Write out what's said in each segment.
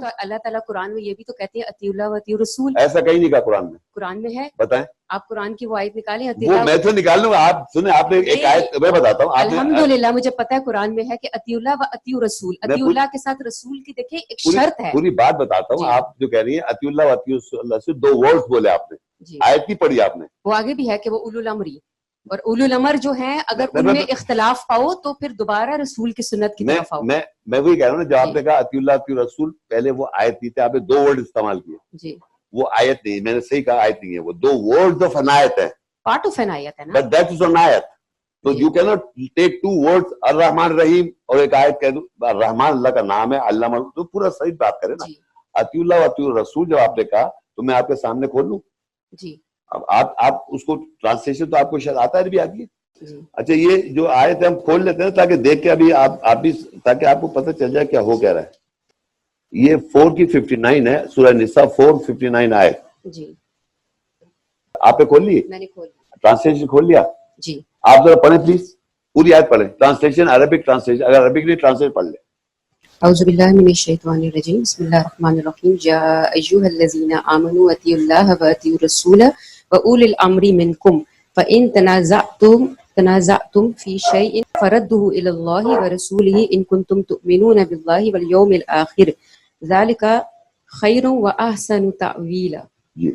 تو اللہ تعالیٰ قرآن میں یہ بھی تو کہتے ہیں اتی اللہ و اتی رسول ایسا کہیں نہیں کہا قرآن میں۔ قرآن میں ہے؟ بتائیں۔ آپ قرآن کی وہ آیت نکالیں وہ اللہ میں تو نکال لوں آپ سنیں آپ نے ایک آیت میں بتاتا ہوں۔ الحمدللہ مجھے پتا ہے قرآن میں ہے کہ اتی اللہ و اتی رسول پوری- اللہ کے ساتھ رسول کی دیکھیں ایک شرط ہے۔ پوری بات بتاتا ہوں جی۔ آپ جو کہہ رہی ہیں اتی اللہ و اتی اللہ سے دو ورڈز بولے آپ نے۔ جی۔ آیت کی پڑھی آپ نے۔ وہ آگے بھی ہے کہ وہ اولو الامری۔ اور اولو الامر جو ہیں اگر ان میں- اختلاف پاؤ تو پھر دوبارہ رسول کی سنت کی طرف آؤ۔ میں میں وہی کہہ رہا ہوں نا جو آپ جی۔ نے کہا اتی اللہ اتی رسول پہلے وہ آیت نہیں تھی آپ نے دو ورڈ استعمال کیے۔ جی۔ وہ آیت نہیں میں نے صحیح کہا آیت نہیں ہے وہ دو ورڈز آف آیت ہے پارٹ آف این آیت ہے نا۔ بٹ دیٹ از آیت تو جی۔ You can not take two words الرحمن رحیم اور ایک آیت کہہ دوں الرحمن اللہ کا نام ہے علامہ تو پورا صحیح بات کرے نا۔ جی۔ اتی اللہ و اتی رسول جب آپ نے کہا تو میں آپ کے سامنے کھول لوں۔ جی۔ اب آپ آپ اس کو ٹرانسلیشن تو آپ کو شاید آتا ہے بھی آتی ہے اچھا یہ جو آیت ہے ہم کھول لیتے ہیں تاکہ دیکھ کے ابھی آپ آپ بھی تاکہ آپ کو پتہ چل جائے کیا ہو کیا رہا ہے۔ یہ فور کی ففٹی نائن ہے سورہ نساء فور ففٹی نائن آیت۔ جی۔ آپ نے کھول لی؟ ٹرانسلیشن کھول لیا؟ جی۔ آپ ذرا پڑھیں پلیز پوری آیت پڑھیں۔ ٹرانسلیشن عربک ٹرانسلیشن اگر عربک نہیں ٹرانسلیٹ پڑھ لیں۔ اعوذ باللہ من الشیطان الرجیم۔ بسم اللہ الرحمن الرحیم۔ یا ایوہ الذین آمنوا اطیعوا اللہ و اطیعوا الرسول و اولی الامر منکم فإن تنازعتم تنازعتم في شيء فردوه إلى الله ورسوله إن كنتم تؤمنون بالله واليوم الآخر ذلك خير وأحسن تأويلا جی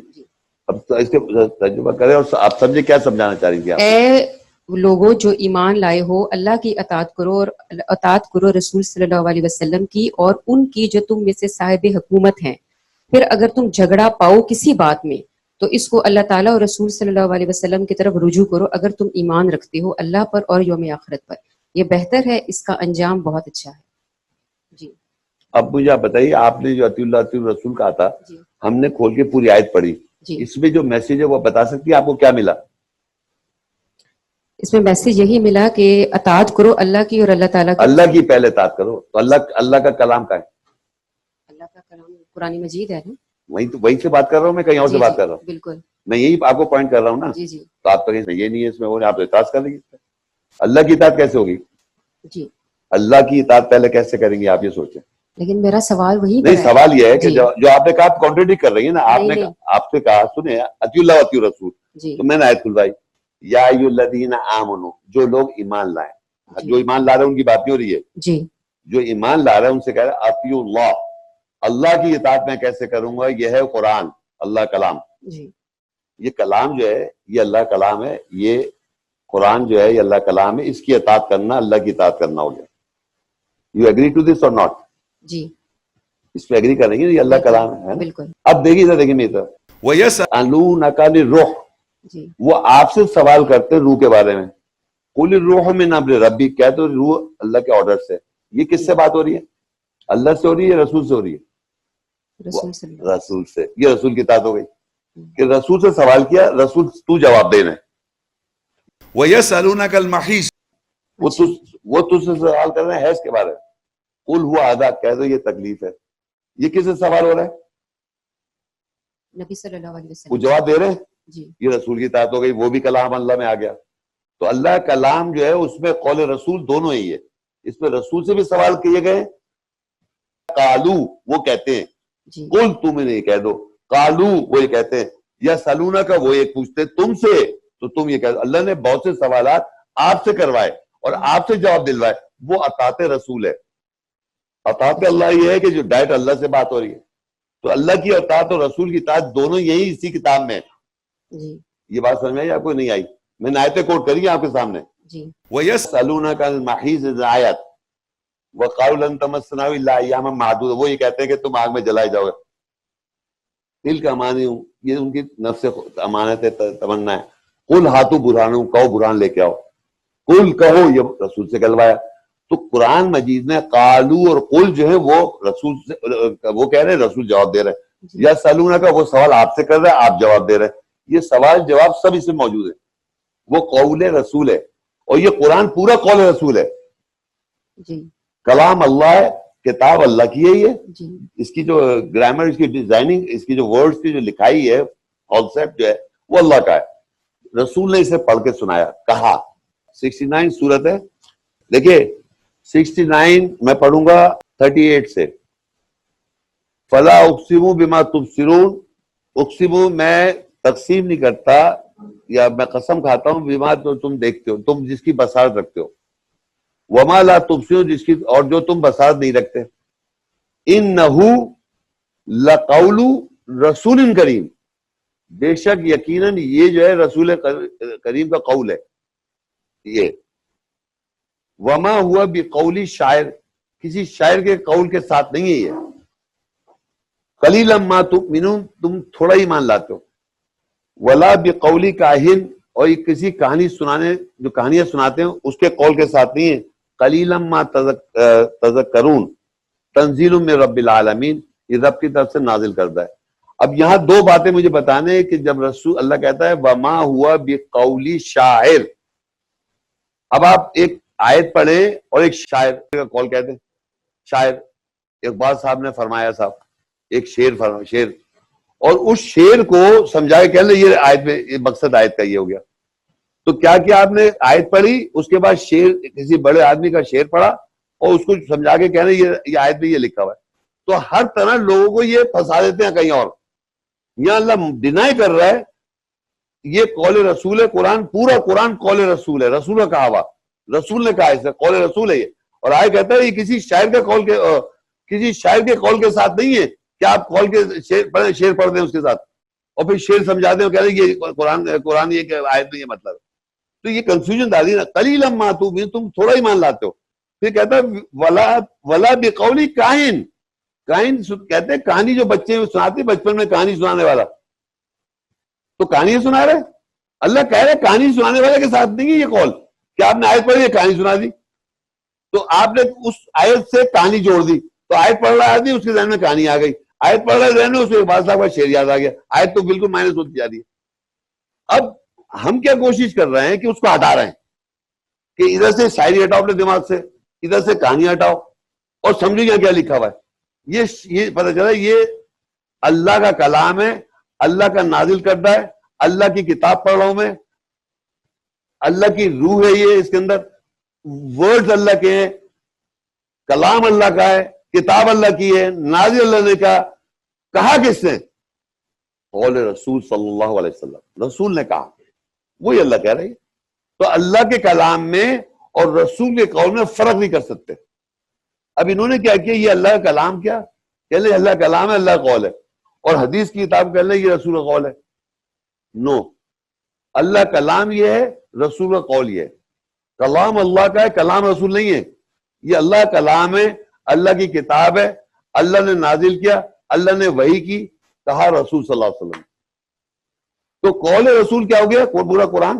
اب تو اس کے ترجمہ کریں اور آپ سمجھے کیا سمجھانا چاہ رہی تھی آپ اے لوگوں جو ایمان لائے ہو اللہ کی اطاعت کرو اور اطاعت کرو رسول صلی اللہ علیہ وسلم کی اور ان کی جو تم میں سے صاحب حکومت ہیں پھر اگر تم جھگڑا پاؤ کسی بات میں تو اس کو اللہ تعالیٰ اور رسول صلی اللہ علیہ وسلم کی طرف رجوع کرو اگر تم ایمان رکھتے ہو اللہ پر اور یوم آخرت پر۔ یہ بہتر ہے اس کا انجام بہت اچھا ہے۔ جی۔ اب مجھے آپ بتائیے آپ نے جو اتی اللہ اتی رسول کہا تھا جی۔ ہم نے کھول کے پوری آیت پڑھی۔ جی۔ اس میں جو میسج ہے وہ بتا سکتی ہے آپ کو کیا ملا؟ اس میں میسج یہی ملا کہ اطاعت کرو اللہ کی اور اللہ تعالیٰ کی۔ اللہ کی پہلے اطاعت کرو۔ تو اللہ اللہ کا کلام کا ہے؟ اللہ کا کلام قرآن مجید ہے نا؟ وہی تو وہی سے بات کر رہا ہوں میں کہیں اور سے جی، بات جی، کر رہا ہوں؟ بالکل۔ میں یہی آپ کو پوائنٹ کر رہا ہوں نا؟ جی تو آپ تو کہیں یہ نہیں ہے اس میں وہ آپ تو اطاعت کر رہی ہیں اللہ کی اطاعت کیسے ہوگی؟ جی۔ اللہ کی اطاعت پہلے کیسے کریں گے؟ آپ یہ سوچیں۔ لیکن میرا سوال وہی نہیں سوال یہ ہے کہ۔ جو آپ نے کہا آپ کانٹریڈکٹ کر رہی ہیں نا آپ نے آپ سے کہا سنیں اتی اللہ اتی رسول تو میں نے آیت کھلوائی۔ یا ایو الذین آمنو جو لوگ ایمان جی۔ جو ایمان لا رہے ہیں ان کی بات نہیں ہو رہی ہے؟ جی۔ جو ایمان لا رہے ہیں ان سے کہہ رہے ہیں اطیع اللہ۔ اللہ کی اطاعت میں کیسے کروں گا؟ یہ ہے قرآن اللہ کلام۔ جی۔ یہ کلام جو ہے یہ اللہ کلام ہے یہ قرآن جو ہے یہ اللہ کلام ہے۔ اس کی اطاعت کرنا اللہ کی اطاعت کرنا ہو گیا۔ یو ایگری ٹو دس اور ناٹ جی۔ اس پہ ایگری کریں گے یہ اللہ کلام ہے؟ بالکل۔ اب دیکھیے ذرا دیکھیے میری طرف۔ روح جی۔ وہ آپ سے سوال کرتے روح کے بارے میں۔ قُلِ الروح من امر ربی کہہ تو روح اللہ کے آرڈر سے۔ یہ کس سے بات ہو رہی ہے؟ اللہ سے ہو رہی ہے رسول سے ہو رہی ہے؟ رسول صلی اللہ رسول سے۔ یہ رسول کی اطاعت ہو گئی۔ کہ رسول سے سوال کیا رسول تو جواب دینا ہے ويسألونك المحيص۔ وہ تجھ وہ تجھ سے سوال کر رہے ہیں حیض کے بارے میں۔ قل ہوا آدھا کہہ دو یہ تکلیف ہے۔ یہ کس سے سوال ہو رہا ہے؟ نبی صلی اللہ علیہ وہ وسلم جواب دے رہے ہیں؟ جی۔ یہ رسول کی اطاعت ہو گئی وہ بھی کلام اللہ میں آ گیا۔ تو اللہ کا کلام جو ہے اس میں قول رسول دونوں ہی ہے۔ اس میں رسول سے بھی سوال کیے گئے کالو وہ کہتے ہیں۔ کل تم انہیں کہہ دو۔ کالو وہ یہ کہتے ہیں۔ یا سلونا کا وہ یہ پوچھتے تم سے؟ تو تم یہ کہہ دو۔ اللہ نے بہت سے سوالات آپ سے کروائے اور آپ سے جواب دلوائے۔ وہ اطاعت رسول ہے۔ اطاعت اللہ یہ ہے کہ جو ڈائٹ اللہ سے بات ہو رہی ہے۔ تو اللہ کی اطاعت اور رسول کی اطاعت دونوں یہی اسی کتاب میں ہیں۔ جی۔ یہ بات سمجھ میں آئی؟ آپ کو نہیں آئی؟ میں نے آیتیں کوٹ کری آپ کے سامنے۔ جی۔ ويس سلونا کا محیز آیت ایاما معدود وہ یہ کہتے ہیں کہ تم آگ میں جلائے جاؤ گے۔ دل کا مانی ہوں۔ یہ ان کی نفس امانت ہے تمنا ہے۔ کل ہاتھوں برہان ہوں کہو برہان لے کے آؤ۔ کل کہو یہ رسول سے کہلوایا تو قرآن مجید نے قالو اور قل جو ہے وہ رسول سے وہ کہہ رہے ہیں رسول جواب دے رہے ہیں۔ جی۔ یا سلونا کا وہ سوال آپ سے کر رہے آپ جواب دے رہے ہیں۔ یہ سوال جواب سب اس میں موجود ہے۔ وہ قول رسول ہے۔ اور یہ قرآن پورا قول رسول ہے۔ جی۔ کلام اللہ ہے کتاب اللہ کی ہے یہ۔ جی۔ اس کی جو گرامر اس کی ڈیزائننگ اس کی جو ورڈز کی جو لکھائی ہے کانسیپٹ جو ہے وہ اللہ کا ہے۔ رسول نے اسے پڑھ کے سنایا کہا۔ سکسٹی نائن صورت ہے۔ دیکھیے سکسٹی نائن میں پڑھوں گا تھرٹی ایٹ سے۔ فلا اقسم بما تبصرون۔ اقسم میں تقسیم نہیں کرتا یا میں قسم کھاتا ہوں بما تو تم دیکھتے ہو تم جس کی بسارت رکھتے ہو۔ وما لا تبصرون جس کی اور جو تم بسارت نہیں رکھتے۔ ان لقول رسول کریم۔ بے شک یقیناً یہ جو ہے رسول کریم کا قول ہے۔ یہ۔ وما ہوا بھی قولی شاعر۔ کسی شاعر کے قول کے ساتھ نہیں ہے یہ۔ کلیل اما تم تم تھوڑا ہی مان لاتے ہو۔ ولا بھی قولی کاہن، اور یہ کسی کہانی سنانے، جو کہانیاں سناتے ہیں اس کے قول کے ساتھ نہیں ہے۔ کلیل اما تذکرون، تنزیل میں رب العالمین، یہ رب کی طرف سے نازل کرتا ہے۔ اب یہاں دو باتیں مجھے بتانے کہ جب رسول اللہ کہتا ہے، وما ہوا بھی قولی شاعر۔ اب آپ ایک آیت پڑھیں اور ایک شاعر کا کال کہتے ہیں شاعر اقبال صاحب نے فرمایا صاحب، ایک شیر فرما شیر۔ اور اس شیر کو سمجھائے کہ یہ آیت میں یہ مقصد آیت کا یہ ہو گیا۔ تو کیا کیا آپ نے آیت پڑھی؟ اس کے بعد شیر، کسی بڑے آدمی کا شیر پڑھا اور اس کو سمجھا کے کہنا یہ یہ آیت میں یہ لکھا ہوا ہے۔ تو ہر طرح لوگوں کو یہ پھنسا دیتے ہیں کہیں اور۔ یہاں اللہ ڈینائی کر رہا ہے، یہ قول رسول ہے، قرآن پورا قرآن قول رسول ہے، رسول کا کہا ہوا رسول نے کہا اسے قول رسول ہے یہ۔ اور آئے کہتا ہے، یہ کسی شاعر کے قول کے کسی شاعر کے قول کے ساتھ نہیں ہے۔ کہ آپ قول کے شیر پڑھیں، شیر پڑھ دیں اس کے ساتھ؟ اور پھر شیر سمجھا دیں کہہ رہے یہ قرآن قرآن یہ کہ آیت نہیں مطلب ہے مطلب تو یہ کنفیوژن ڈالی نا کلیل اما تم تھوڑا ہی مان لاتے ہو۔ پھر کہتا ہے، ولا ولا بقولی کائن کائن کہتے ہیں کہانی جو بچے سناتے بچپن میں کہانی سنانے والا۔ تو کہانی سنا رہے؟ اللہ کہہ رہے کہانی سنانے والے کے ساتھ نہیں ہے یہ کال کہ آپ نے آیت پڑھی کہانی سنا دی؟ تو آپ نے اس آیت سے کہانی جوڑ دی۔ تو آیت پڑھ رہا آدمی، اس کے ذہن میں کہانی آ گئی۔ آیت پڑھ رہا ذہن میں، اس کے بعد صاحب کا شیر یاد آ گیا۔ آیت تو بالکل مائنس ہوتی جا رہی ہے۔ اب ہم کیا کوشش کر رہے ہیں کہ اس کو ہٹا رہے ہیں؟ کہ ادھر سے شاعری ہٹاؤ اپنے دماغ سے، ادھر سے کہانی ہٹاؤ، اور سمجھو یہاں کیا لکھا ہوا ہے؟ یہ یہ پتہ چلا، یہ اللہ کا کلام ہے، اللہ کا نازل کرتا ہے، اللہ کی کتاب پڑھ رہا ہوں میں، اللہ کی روح ہے یہ اس کے اندر ورڈز اللہ کے ہیں، کلام اللہ کا ہے، کتاب اللہ کی ہے، نازل اللہ نے کہا کہا کس نے؟ قول رسول صلی اللہ علیہ وسلم، رسول نے کہا۔ وہی اللہ کہہ رہی ہے تو اللہ کے کلام میں اور رسول کے قول میں فرق نہیں کر سکتے۔ اب انہوں نے کیا کیا؟ یہ اللہ کا کلام کیا؟ کہ اللہ کلام ہے، اللہ قول ہے۔ اور حدیث کی کتاب کہہ لیں یہ رسول کا قول ہے۔ نو، اللہ کلام یہ ہے، رسول کا قول یہ ہے۔ کلام اللہ کا ہے، کلام رسول نہیں ہے۔ یہ اللہ کلام ہے، اللہ کی کتاب ہے۔ اللہ نے نازل کیا، اللہ نے وہی کی، کہا رسول صلی اللہ علیہ وسلم۔ تو قول رسول کیا ہو گیا؟ پورا قرآن۔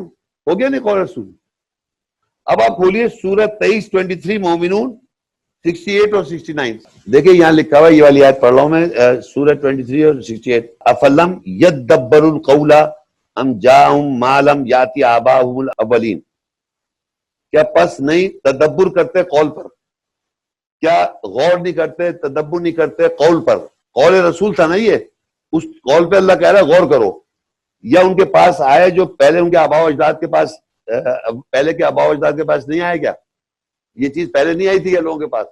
ہو گیا نہیں قول رسول؟ اب آپ کھولیے سورت تیئیس ٹوینٹی تھری مومنون، سکسٹی ایٹ اور سکسٹی نائن۔ دیکھیں یہاں لکھا ہوا یہ والی آیت پڑھ رہا ہوں میں سورت ٹوینٹی تھری اور سکسٹی ایٹ۔ افلم ید دبر ام جاؤں مالم یاتی آبا الاولین۔ کیا پس نہیں تدبر کرتے قول پر؟ کیا غور نہیں کرتے، تدبر نہیں کرتے قول پر؟ قول رسول تھا نہیں ہے اس قول پہ اللہ کہہ رہا ہے غور کرو۔ یا ان کے پاس آئے جو پہلے ان کے آبا و اجداد کے پاس پہلے کے آبا و اجداد کے پاس نہیں آئے کیا؟ یہ چیز پہلے نہیں آئی تھی یا لوگوں کے پاس؟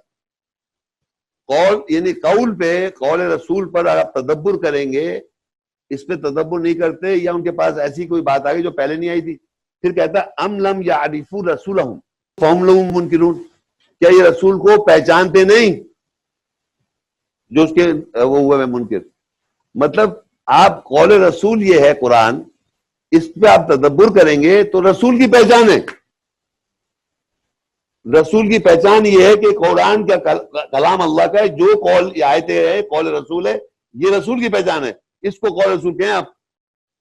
قول یعنی قول پہ، قول رسول پر آپ تدبر کریں گے، اس پہ تدبر نہیں کرتے یا ان کے پاس ایسی کوئی بات آ گئی جو پہلے نہیں آئی تھی؟ پھر کہتا ام لم یا عریف رسول منکرون۔ کیا یہ رسول کو پہچانتے نہیں؟ جو اس کے، وہ ہوئے میں منکر۔ مطلب آپ قول رسول یہ ہے قرآن، اس پہ آپ تدبر کریں گے تو رسول کی پہچان ہے۔ رسول کی پہچان یہ ہے کہ قرآن کا کلام اللہ کا ہے، جو قول آیتیں ہے قول رسول ہے، یہ رسول کی پہچان ہے۔ اس کو قول رسول کہیں آپ؟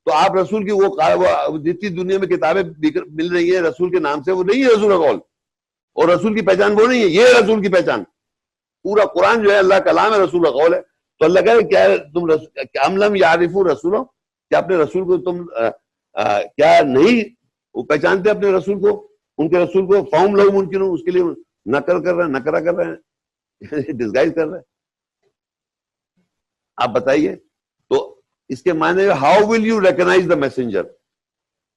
تو آپ رسول کی وہ جتنی دنیا میں کتابیں مل رہی ہیں، رسول کے نام سے وہ نہیں ہے رسول کا قول۔ اور رسول کی پہچان وہ نہیں ہے، یہ رسول کی پہچان۔ پورا قرآن جو ہے، اللہ کلام ہے، رسول کا قول ہے۔ تو اللہ کہہ کیا تم املم یارف رسول کیا اپنے رسول کو تم کیا نہیں؟ وہ پہچانتے اپنے رسول کو؟ ان کے رسول کو فارم لوگ ممکن اس کے لیے نقل کر رہے ہیں نکرا کر رہے ہیں ڈسگائز کر رہے ہیں۔ آپ بتائیے، تو اس کے معنی how will you recognise the messenger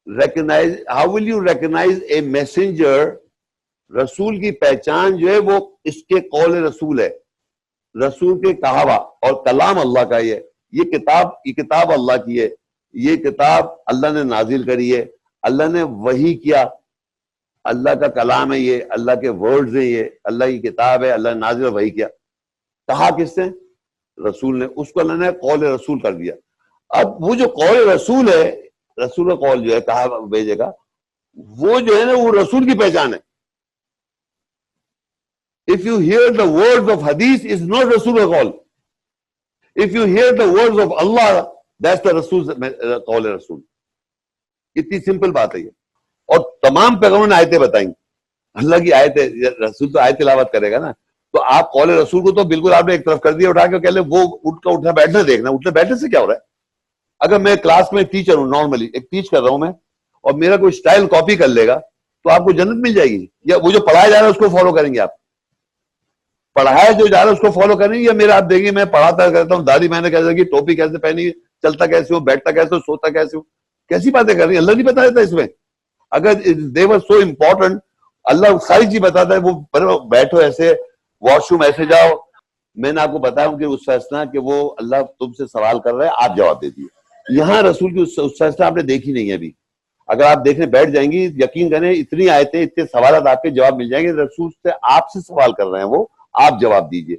recognise how will you recognise a messenger رسول کی پہچان جو ہے وہ اس کے قول رسول ہے۔ رسول کے کہاوا اور کلام اللہ کا یہ یہ کتاب یہ کتاب اللہ کی ہے۔ یہ کتاب اللہ نے نازل کری ہے۔ اللہ نے وہی کیا۔ اللہ کا کلام ہے یہ۔ اللہ کے ورڈز ہیں یہ۔ اللہ کی کتاب ہے۔ اللہ نے نازل وہی کیا۔ کہا کس نے؟ رسول نے۔ اس کو اللہ نے قول رسول کر دیا۔ اب وہ جو قول رسول ہے، رسول قول جو ہے، کہا، بھیجے گا، وہ جو ہے نا، وہ رسول کی پہچان ہے۔ if you hear the words of hadith, is not Rasulul Qawl. If you hear the words of Allah, that's the Rasul uh, قول Rasul. کتنی سمپل بات ہے یہ اور تمام پیغمبروں نے آیتیں بتائیں. اللہ کی آیتیں رسول تو آیت تلاوت کرے گا نا. تو آپ قول رسول کو تو بالکل آپ نے ایک طرف کر دیا اٹھا کے کہہ لیں وہ اٹھ کا اٹھنا بیٹھنا دیکھنا. اٹھنے بیٹھنے سے کیا ہو رہا ہے؟ اگر میں کلاس میں ٹیچر ہوں نارملی ایک ٹیچ کر رہا ہوں میں اور میرا کوئی اسٹائل کاپی کر لے گا تو آپ کو جنت مل جائے گی. یا وہ جو پڑھایا جا رہا ہے اس کو فالو کریں گے آپ. پڑھایا جو جا رہا ہے اس کو فالو کریں یا میرا آپ دیکھیں، میں پڑھاتا کرتا ہوں، دادی میں نے کیسے کی ٹوپی کیسے پہنی، چلتا کیسے ہوں بیٹھتا کیسے ہوں سوتا کیسے ہوں کیسی باتیں کر رہی ہیں؟ اللہ نہیں بتا دیتا اس میں۔ اگر دیور سو امپورٹنٹ اللہ ساری چیز بتاتا ہے، وہ بیٹھو ایسے واش روم ایسے جاؤ۔ میں نے آپ کو بتایا ہوں کہ اس فیصلہ کہ وہ اللہ تم سے سوال کر رہا ہے، آپ جواب دے دیے یہاں رسول کی اس فیصلہ آپ نے دیکھی نہیں ہے ابھی۔ اگر آپ دیکھنے بیٹھ جائیں گی، یقین کریں، اتنی آیتیں، اتنے سوالات آپ کے جواب مل جائیں گے، رسول سے آپ سے سوال کر رہے ہیں وہ۔ آپ جواب دیجیے۔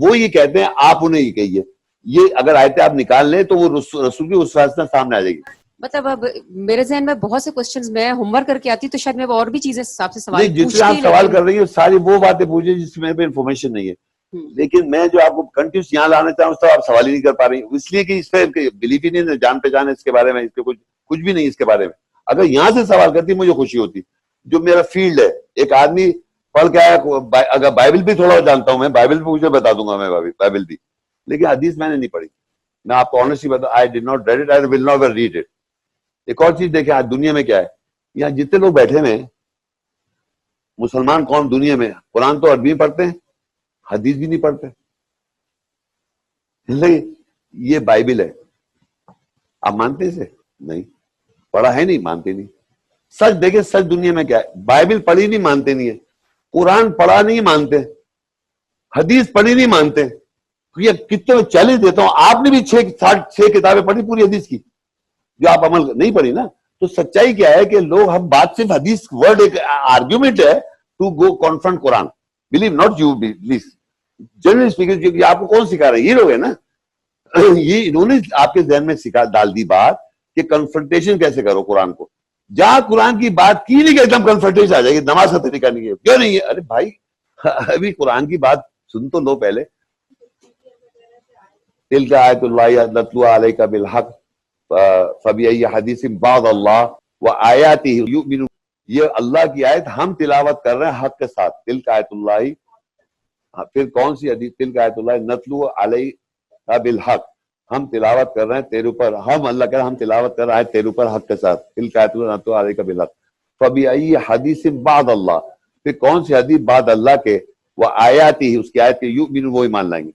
وہ یہ کہتے ہیں آپ انہیں یہ کہیے۔ یہ اگر آیتیں آپ نکال لیں تو وہ رسول کی اس اساتذہ سامنے آ جائے گی۔ مطلب اب میرے ذہن میں بہت سے کوشچنز میں ہوم ورک کر کے آتی تو شاید میں اور بھی چیزیں حساب سے سوال جس سے آپ سوال کر رہی ہیں ساری وہ باتیں پوچھیں جس میں پہ انفارمیشن نہیں ہے۔ لیکن میں جو آپ کو کنٹینیوس یہاں لانا چاہ ہوں آپ سوال ہی نہیں کر پا رہی اس لیے کہ اس پہ بلیف ہی نہیں جان پہچان ہے اس کے بارے میں اس کے کچھ کچھ بھی نہیں اس کے بارے میں۔ اگر یہاں سے سوال کرتی مجھے خوشی ہوتی۔ جو میرا فیلڈ ہے ایک آدمی پڑھ کے آیا اگر بائبل بھی تھوڑا جانتا ہوں میں، بائبل بھی مجھے بتا دوں گا میں بائبل بھی۔ لیکن حدیث میں نے نہیں پڑھی۔ میں آپ کو آنےسٹلی بتا I did not read it I will not read it ایک اور چیز دیکھیں، آج دنیا میں کیا ہے؟ یہاں جتنے لوگ بیٹھے ہیں، مسلمان قوم دنیا میں، قرآن تو عربی پڑھتے ہیں، حدیث بھی نہیں پڑھتے۔ یہ بائبل ہے۔ آپ مانتے اسے؟ نہیں۔ پڑھا ہے نہیں، مانتے نہیں۔ سچ دیکھیں، سچ دنیا میں کیا ہے؟ بائبل پڑھی نہیں، مانتے نہیں ہے۔ قرآن پڑھا نہیں مانتے، حدیث پڑھی نہیں مانتے یہ کتنے چیلنج دیتا ہوں؟ آپ نے بھی چھ چھ کتابیں پڑھی پوری حدیث کی، جو آپ عمل نہیں پڑھی نا؟ تو سچائی کیا ہے کہ لوگ ہم بات صرف حدیث ورڈ ایک آرگیومنٹ ہے to go confront Quran. Believe not you bless general speaking آپ کو کون سکھا رہے یہ لوگ ہیں نا؟ یہ انہوں نے آپ کے ذہن میں سکھا، ڈال دی بات کہ کنفرنٹیشن کیسے کرو قرآن کو؟ جہاں قرآن کی بات کی نہیں کہ ایک دم کنفرٹیش آ جائے گی، نماز کا طریقہ نہیں ہے۔ کیوں نہیں ہے؟ ارے بھائی، ابھی قرآن کی بات سن تو لو پہلے۔ تلک آیت اللہ نتلو علیہ کا بالحق فبی حدیث بعد اللہ و آیاتی یؤمنون۔ یہ اللہ کی آیت ہم تلاوت کر رہے ہیں حق کے ساتھ۔ تلک آیت اللہ ہاں، پھر کون سی حدیث؟ تلک آیت اللہ نتلو علیہ کا بالحق۔ ہم تلاوت کر رہے ہیں تیرے اوپر، ہم اللہ کہہ رہا ہم تلاوت کر رہے ہیں تیرے اوپر حق کے ساتھ۔ کا بالحق فبی آئی حدیث بعد اللہ۔ پھر کون سی حدیث بعد اللہ کے؟ وہ آیات ہی، اس کی آیت کے یوں وہ ایمان لائیں گے۔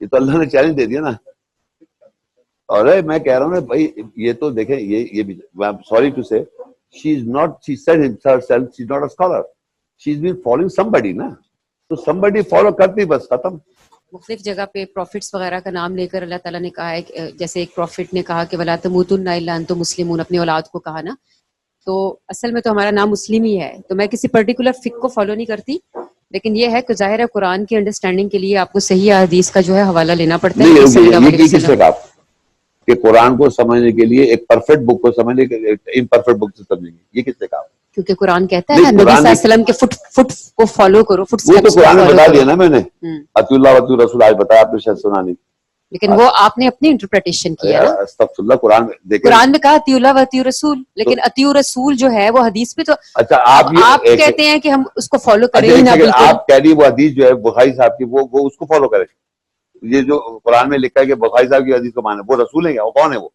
یہ تو اللہ نے چیلنج دے دیا نا۔ ارے میں کہہ رہا ہوں نا بھائی، یہ تو دیکھیں، یہ یہ بھی sorry to say she is not she said himself she is not a scholar she is been following somebody نا۔ تو سمبڈی فالو کرتی، بس ختم۔ مختلف جگہ پہ پروفٹس وغیرہ کا نام لے کر اللہ تعالیٰ نے کہا ہے جیسے ایک پروفٹ نے کہا کہ ولا تموت اللہ تو اپنی اولاد کو کہا نا۔ تو اصل میں تو ہمارا نام مسلم ہی ہے۔ تو میں کسی پرٹیکولر فک کو فالو نہیں کرتی لیکن یہ ہے کہ ظاہر ہے قرآن کی انڈرسٹینڈنگ کے لیے آپ کو صحیح حدیث کا جو ہے حوالہ لینا پڑتا ہے۔ کہ قرآن کو سمجھنے کے لیے ایک پرفیکٹ بک کو سمجھنے امپرفیکٹ بک سے سمجھیں گے۔ یہ کس سے کہا کیونکہ قرآن کہتا ہے نبی صلی اللہ علیہ وسلم کے فٹ فٹ کو فالو کرو فٹ وہ تو قرآن میں بتا دیا نا میں نے۔ عطی اللہ عطی رسول آج بتایا آپ نے شاید سنا نہیں۔ لیکن وہ آپ نے اپنی انٹرپریٹیشن کیا ہے قرآن میں قرآن میں کہا عطی اللہ عطی رسول لیکن عطی رسول جو ہے وہ حدیث پہ تو اچھا، آپ کہتے ہیں کہ ہم اس کو فالو اچھا، کریں آپ کہہ رہی وہ حدیث جو ہے بخائی صاحب کی وہ اس کو فالو کریں۔ یہ جو قرآن میں لکھا ہے کہ بخائی صاحب کی حدیث کو مانے وہ رسول ہیں وہ کون ہے وہ؟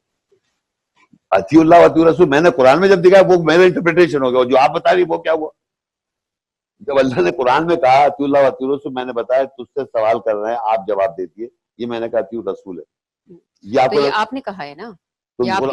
اتی اللہ عطی رسول میں نے قرآن میں جب دکھا وہ میرا انٹرپریٹیشن ہو گیا۔ جو آپ بتا رہی وہ کیا ہوا؟ جب اللہ نے قرآن میں کہا اتی اللہ عطی رسول میں نے بتایا تجھ سے سوال کر رہے ہیں آپ جواب دیتی ہے یہ میں نے کہا عطی رسول ہے۔ یہ آپ نے کہا ہے نا؟ قرآن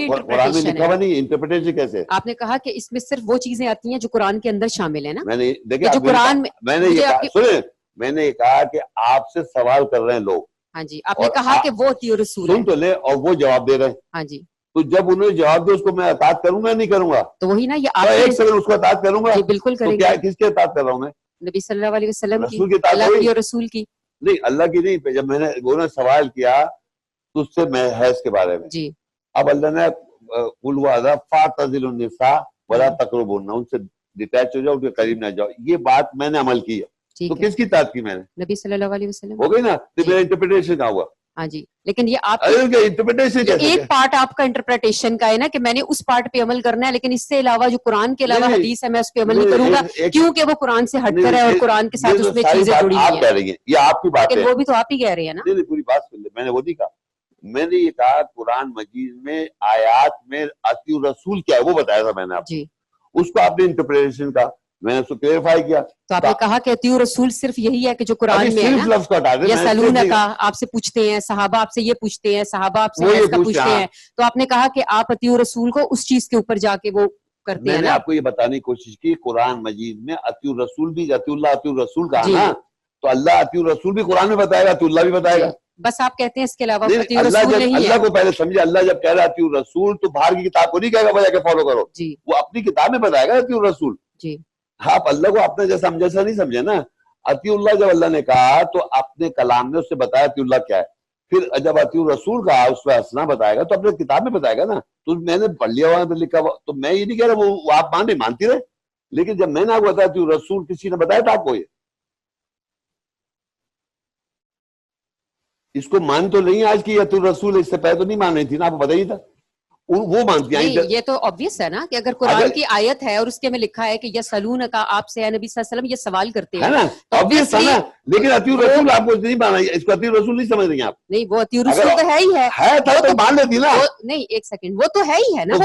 میں لکھا ہوا نہیں انٹرپریٹیشن کیسے آپ نے کہا کہ اس میں صرف وہ چیزیں آتی ہیں جو قرآن کے اندر شامل ہیں نا۔ میں نے دیکھیں جو قرآن میں نے یہ کہا سنیں میں نے یہ کہا کہ آپ سے سوال کر رہے ہیں لوگ۔ ہاں جی آپ نے کہا کہ وہ عطی رسول سن تو لیں اور وہ جواب دے رہے ہیں۔ ہاں جی۔ تو جب انہوں نے جواب دیا اس کو میں اطاعت کروں گا نہیں کروں گا؟ تو وہی نا یہ ایک سیکنڈ اس کو اطاعت کروں گا؟ جی بالکل تو کریں کیا گے کس کی اطاعت کر رہا ہوں میں؟ نبی صلی اللہ علیہ وسلم کی رسول کی اطاعت اللہ کی اور رسول کی۔ نہیں اللہ کی نہیں جب میں نے وہ نے سوال کیا تو اس سے میں حیض کے بارے میں۔ جی۔ اب اللہ نے قل ہوا فاتزل النساء ولا تقربون ان سے ڈیٹیچ ہو جاؤ ان کے قریب نہ جاؤ۔ یہ بات میں نے عمل کی ہے۔ تو کس کی اطاعت کی میں نے؟ نبی صلی اللہ علیہ وسلم۔ ہو گئی نا؟ تو جی۔ میرا انٹرپریٹیشن کہاں ہوا؟ ہاں جی لیکن یہ آپ ایک پارٹ آپ کا انٹرپریٹیشن کا ہے نا کہ میں نے اس پارٹ پہ عمل کرنا ہے لیکن اس سے علاوہ جو قرآن کے علاوہ۔ حدیث ہے میں اس پہ عمل نہیں کروں گا کیونکہ وہ قرآن سے ہٹ کر ہے اور قرآن کے ساتھ اس میں چیزیں جڑی ہوئی ہیں۔ یہ آپ کی بات ہے۔ وہ بھی تو آپ ہی کہہ رہے ہیں نا۔ پوری بات سن لیں میں نے وہ نہیں کہا۔ میں نے یہ کہا قرآن مجید میں آیات میں اتی رسول کیا ہے وہ بتایا تھا میں نے آپ جی۔ اس کو آپ نے انٹرپریٹیشن کا میں نے اس کو کلیئرفائی کیا۔ تو آپ نے کہا کہ اطیع رسول صرف یہی ہے کہ جو قرآن میں ہے لفظ دیں یا میں نے صرف سلون نہیں- کا آپ سے پوچھتے ہیں صحابہ آپ سے یہ پوچھتے ہیں صحابہ آپ سے یہ کا پوچھتے پوچھتے ہیں، تو آپ نے کہا کہ آپ اطیع رسول کو اس چیز کے اوپر جا کے وہ کرتے میں ہیں نے نا۔ آپ کو یہ بتانے کی کوشش کی قرآن مجید میں اتی رسول بھی اتی اللہ اتی رسول کہا جی۔ نا تو اللہ اتی رسول بھی قرآن میں بتائے گا اتی اللہ بھی بتائے گا۔ بس آپ کہتے ہیں اس کے علاوہ اللہ رسول جب نہیں اللہ ہے۔ کو پہلے سمجھے اللہ جب کہہ رہا اتی رسول تو باہر کی کتاب کو نہیں کہے گا بجا کے فالو کرو۔ جی۔ وہ اپنی کتاب میں بتائے گا اتی رسول۔ جی۔ آپ اللہ کو اپنے جیسا ہم جیسا نہیں سمجھے نا۔ اتی اللہ جب اللہ نے کہا تو اپنے کلام نے اس سے بتایا اتی اللہ کیا ہے۔ پھر جب اتی رسول کہا اس پہ ہنسنا بتائے گا تو اپنے کتاب میں بتائے گا نا۔ تو میں نے پڑھ لیا ہوا لکھا ہوا تو میں یہ نہیں کہہ رہا، وہ آپ مان نہیں مانتی رہے۔ لیکن جب میں نے آپ کو بتایا اتی رسول کسی نے بتایا تھا آپ کو یہ؟ اس کو مان تو نہیں آج کی اتی رسول اس سے پہلے تو نہیں مان رہی تھی نا، آپ کو پتہ ہی تھا۔ وہ- مانتی ہیں یہ تو obvious ہے نا کہ اگر قرآن کی آیت ہے اور اس کے میں لکھا ہے کہ یا سلون کا آپ سے نبی صلی اللہ علیہ وسلم یہ سوال کرتے ہے ہیں لیکن وہ- رسول آپ کو نہیں مانا اس کو اتی رسول نہیں سمجھ رہی ہیں آپ۔ نہیں وہ اطیع رسول تو ہے ہی ہے۔ ہے تھا تو مان لیتی نا۔ نہیں ایک سیکنڈ وہ تو ہے ہی ہے نا۔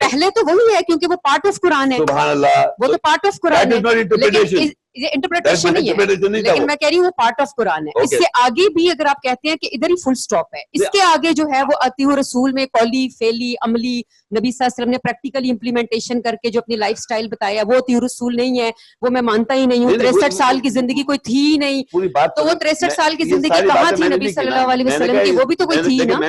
پہلے تو وہی ہے کیونکہ وہ پارٹ آف قرآن ہے۔ سبحان اللہ وہ تو پارٹ آف قرآن ہے. لیکن یہ انٹرپریٹیشن نہیں ہے۔ لیکن میں کہہ رہی ہوں وہ پارٹ آف قرآن ہے۔ اس. سے آگے بھی اگر آپ کہتے ہیں کہ ادھر ہی فل سٹاپ ہے۔ اس. کے آگے جو ہے وہ اطیع رسول میں قولی فیلی عملی نبی صلی اللہ علیہ وسلم نے پریکٹیکلی امپلیمنٹیشن کر کے جو اپنی لائف سٹائل بتایا وہ اطیع رسول نہیں ہے۔ وہ میں مانتا ہی نہیں ہوں۔ نہیں، نہیں، تریسٹھ وہ- سال کی زندگی کوئی تھی نہیں۔ تو وہ سنیں۔ 63 میں- سال کی زندگی کہاں تھی نبی صلی۔ اللہ علیہ وسلم؟ کی وہ بھی تو کوئی تھی نا۔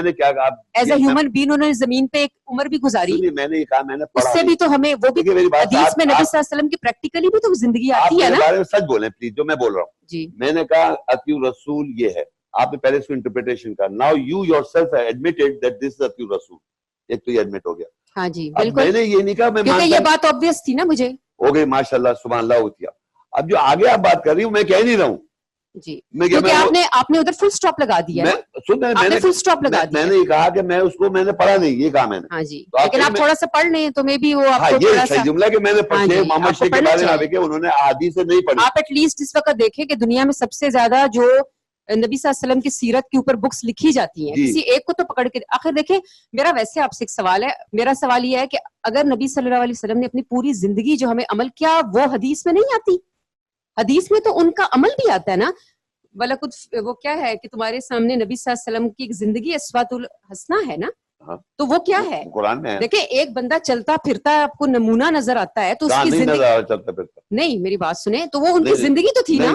ایز اے ہیومن بین انہوں نے زمین پہ ایک عمر بھی گزاری۔ سنیے میں نے یہ کہا میں نے اس سے۔ بھی۔ تو ہمیں وہ بھی حدیث آپ- میں نبی آپ- صلی اللہ علیہ وسلم کی پریکٹیکلی بھی تو زندگی آپ آتی ہے نا۔ سچ بولیں پلیز جو میں بول رہا ہوں۔ جی۔ میں نے کہا اتی رسول یہ ہے۔ آپ نے پہلے اس کو انٹرپریٹیشن کہا۔ Now you yourself admitted that this اتی رسول ایک تو یہ ایڈمٹ ہو گیا۔ ہاں جی اب میں بالکل نے یہ نہیں کہا میں کیونکہ یہ بات آبویس تھی نا مجھے۔ ہو گئی ماشاء اللہ سبحان اللہ ہوتی اب جو آگے آپ بات کر رہی ہوں میں کہہ نہیں رہا ہوں۔ جی۔ آپ نے آپ نے ادھر فل سٹاپ لگا دیا میں نے نے فل سٹاپ لگا میں- دیا میں نے یہ کہا کہ میں اس کو میں نے پڑھا نہیں یہ کہا میں نے۔ ہاں جی۔ آپ لیکن آپ میں- تھوڑا سا پڑھ لیں تو میں بھی وہ آپ ہاں کو یہ صحیح جملہ کہ میں نے ہاں جی، محمد شیخ کے بارے میں انہوں نے سے نہیں پڑھی۔ آپ ایٹ لیسٹ اس وقت دیکھیں کہ دنیا میں سب سے زیادہ جو نبی صلی اللہ علیہ وسلم کی سیرت کے اوپر بکس لکھی جاتی ہیں جی۔ کسی ایک کو تو پکڑ کے آخر دیکھیں میرا ویسے آپ سے ایک سوال ہے۔ میرا سوال یہ ہے کہ اگر نبی صلی اللہ علیہ وسلم نے اپنی پوری زندگی جو ہمیں عمل کیا وہ حدیث میں نہیں آتی؟ حدیث میں تو ان کا عمل بھی آتا ہے نا۔ بلکت وہ کیا ہے کہ تمہارے سامنے نبی صلی اللہ علیہ وسلم کی ایک زندگی اسوات الحسنہ ہے نا۔ ہاں۔ تو وہ کیا ہے؟ قرآن میں ہے۔ دیکھیں ایک بندہ چلتا پھرتا ہے آپ کو نمونہ نظر آتا ہے تو اس کی زندگی نہیں میری بات سنیں تو وہ ان کی زندگی تو تھی نا۔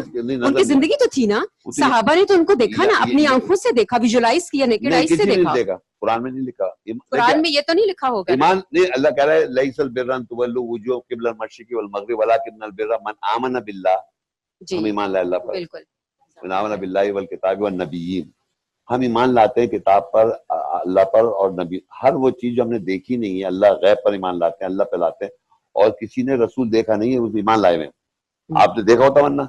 ان کی زندگی تو تھی نا۔ صحابہ نے تو ان کو دیکھا نا اپنی آنکھوں سے دیکھا ویژولاز کیا نیکڈ آئیز سے دیکھا۔ قرآن میں نہیں لکھا۔ قرآن میں یہ تو نہیں لکھا ہوگا؟ ایمان نہیں اللہ کہہ رہا ہے لیس البر ان تولوا وجوہ قبل المشرق والمغرب ولكن البر من آمن بالله۔ جی۔ ہم ایمان لائے اللہ پر۔ بالکل۔ من آمن بالله والکتاب والنبیین ہم ایمان لاتے ہیں کتاب پر اللہ پر اور نبی۔ ہر وہ چیز جو ہم نے دیکھی نہیں ہے اللہ غیب پر ایمان لاتے ہیں اللہ پہ لاتے ہیں۔ اور کسی نے رسول دیکھا نہیں ہے اس ایمان لائے ہوئے۔ آپ نے دیکھا ہوتا ورنہ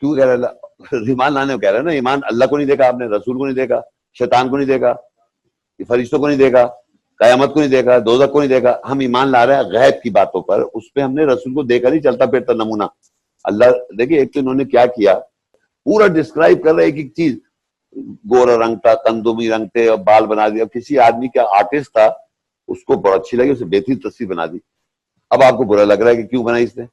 کیوں کہہ رہے اللہ؟ ایمان لانے کو کہہ رہے ہیں نا ایمان اللہ کو نہیں دیکھا آپ نے رسول کو نہیں دیکھا شیطان کو نہیں دیکھا۔ فرشتوں کو نہیں دیکھا، قیامت کو نہیں دیکھا، دوزخ کو نہیں دیکھا۔ ہم ایمان لا رہے ہیں غیب کی باتوں پر، اس پہ ہم نے رسول کو دیکھا نہیں، چلتا پھرتا نمونہ۔ اللہ، دیکھیے ایک تو انہوں نے کیا کیا؟ پورا ڈسکرائب کر رہے ایک ایک چیز۔ گورا رنگ تھا تندومی رنگ تھے اور بال بنا دیا۔ کسی آدمی کا آرٹسٹ تھا، اس کو بڑا اچھی لگی، اسے بہترین تصویر بنا دی۔ اب آپ کو برا لگ رہا ہے کہ کیوں بنائی اس نے؟